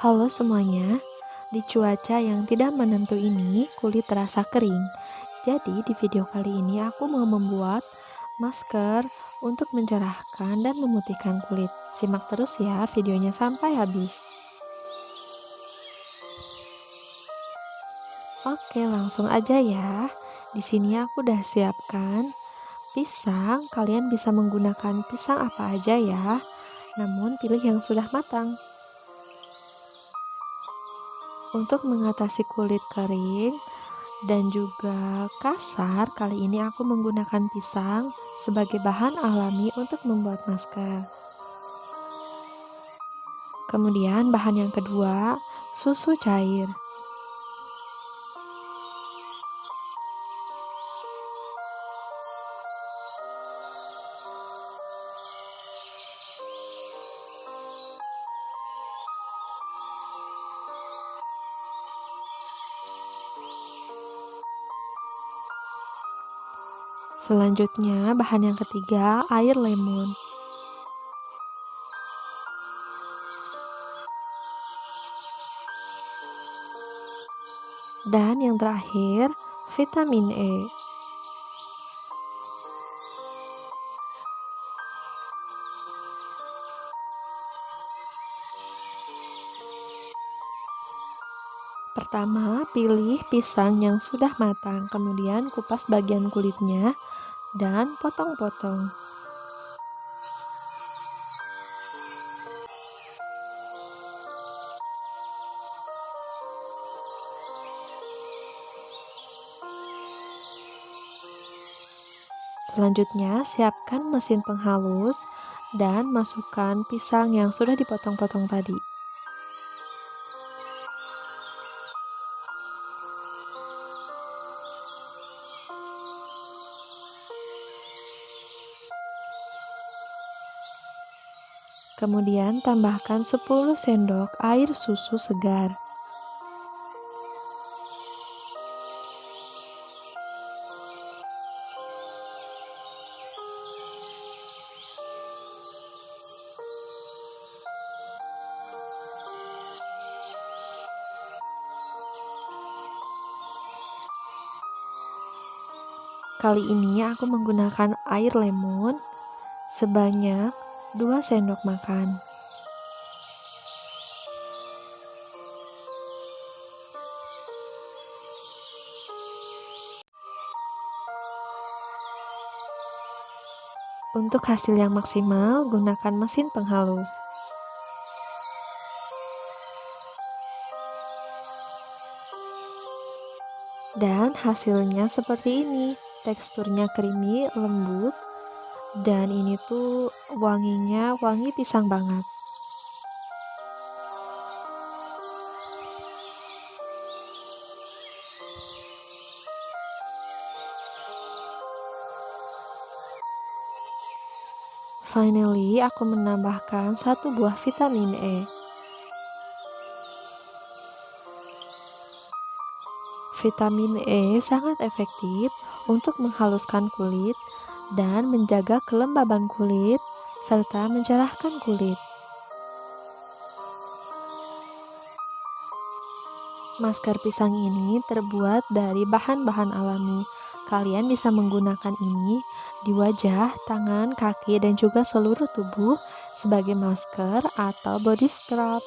Halo semuanya, di cuaca yang tidak menentu ini, kulit terasa kering. Jadi, di video kali ini aku mau membuat masker untuk mencerahkan dan memutihkan kulit. Simak terus ya videonya sampai habis. Oke, langsung aja ya. Di sini aku udah siapkan pisang. Kalian bisa menggunakan pisang apa aja ya. Namun pilih yang sudah matang. Untuk mengatasi kulit kering dan juga kasar, kali ini aku menggunakan pisang sebagai bahan alami untuk membuat masker. Kemudian bahan yang kedua, susu cair. Selanjutnya, bahan yang ketiga, air lemon. Dan yang terakhir, vitamin E. Pertama, pilih pisang yang sudah matang, kemudian kupas bagian kulitnya dan potong-potong. Selanjutnya, siapkan mesin penghalus dan masukkan pisang yang sudah dipotong-potong tadi. Kemudian tambahkan 10 sendok air susu segar. Kali ini aku menggunakan air lemon sebanyak 2 sendok makan. Untuk hasil yang maksimal, gunakan mesin penghalus. Dan hasilnya seperti ini, teksturnya creamy, lembut, dan ini tuh wanginya wangi pisang banget Finally, aku menambahkan satu buah vitamin E. Vitamin E sangat efektif untuk menghaluskan kulit dan menjaga kelembaban kulit serta mencerahkan kulit. Masker pisang ini terbuat dari bahan-bahan alami. Kalian bisa menggunakan ini di wajah, tangan, kaki, dan juga seluruh tubuh sebagai masker atau body scrub.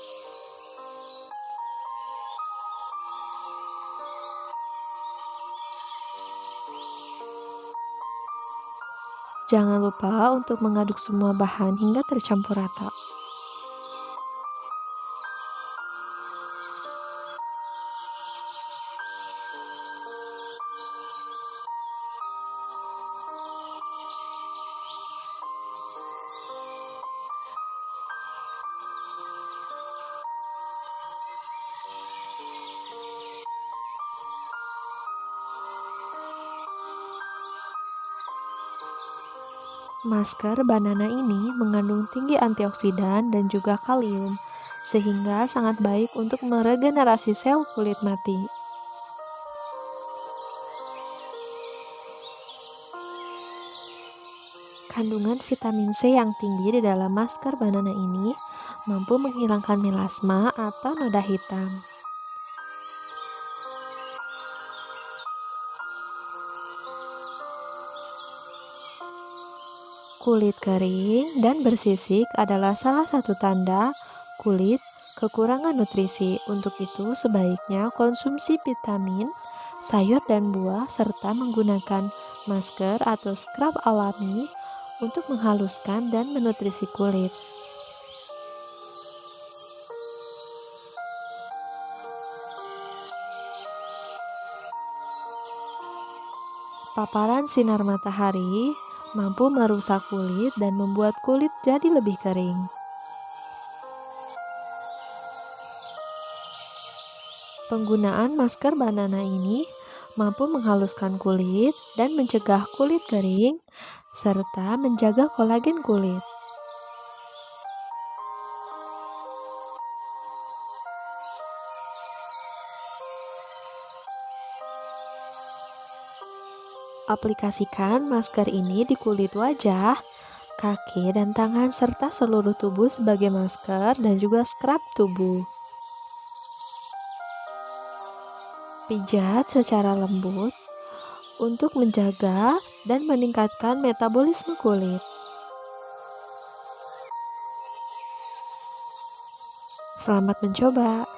Jangan lupa untuk mengaduk semua bahan hingga tercampur rata. Masker banana ini mengandung tinggi antioksidan dan juga kalium, sehingga sangat baik untuk meregenerasi sel kulit mati. Kandungan vitamin C yang tinggi di dalam masker banana ini mampu menghilangkan melasma atau noda hitam. Kulit kering dan bersisik adalah salah satu tanda kulit kekurangan nutrisi. Untuk itu, sebaiknya konsumsi vitamin, sayur dan buah serta menggunakan masker atau scrub alami untuk menghaluskan dan menutrisi kulit. Paparan sinar matahari mampu merusak kulit dan membuat kulit jadi lebih kering. Penggunaan masker banana ini mampu menghaluskan kulit dan mencegah kulit kering, serta menjaga kolagen kulit. Aplikasikan masker ini di kulit wajah, kaki, dan tangan, serta seluruh tubuh sebagai masker dan juga scrub tubuh. Pijat secara lembut untuk menjaga dan meningkatkan metabolisme kulit. Selamat mencoba!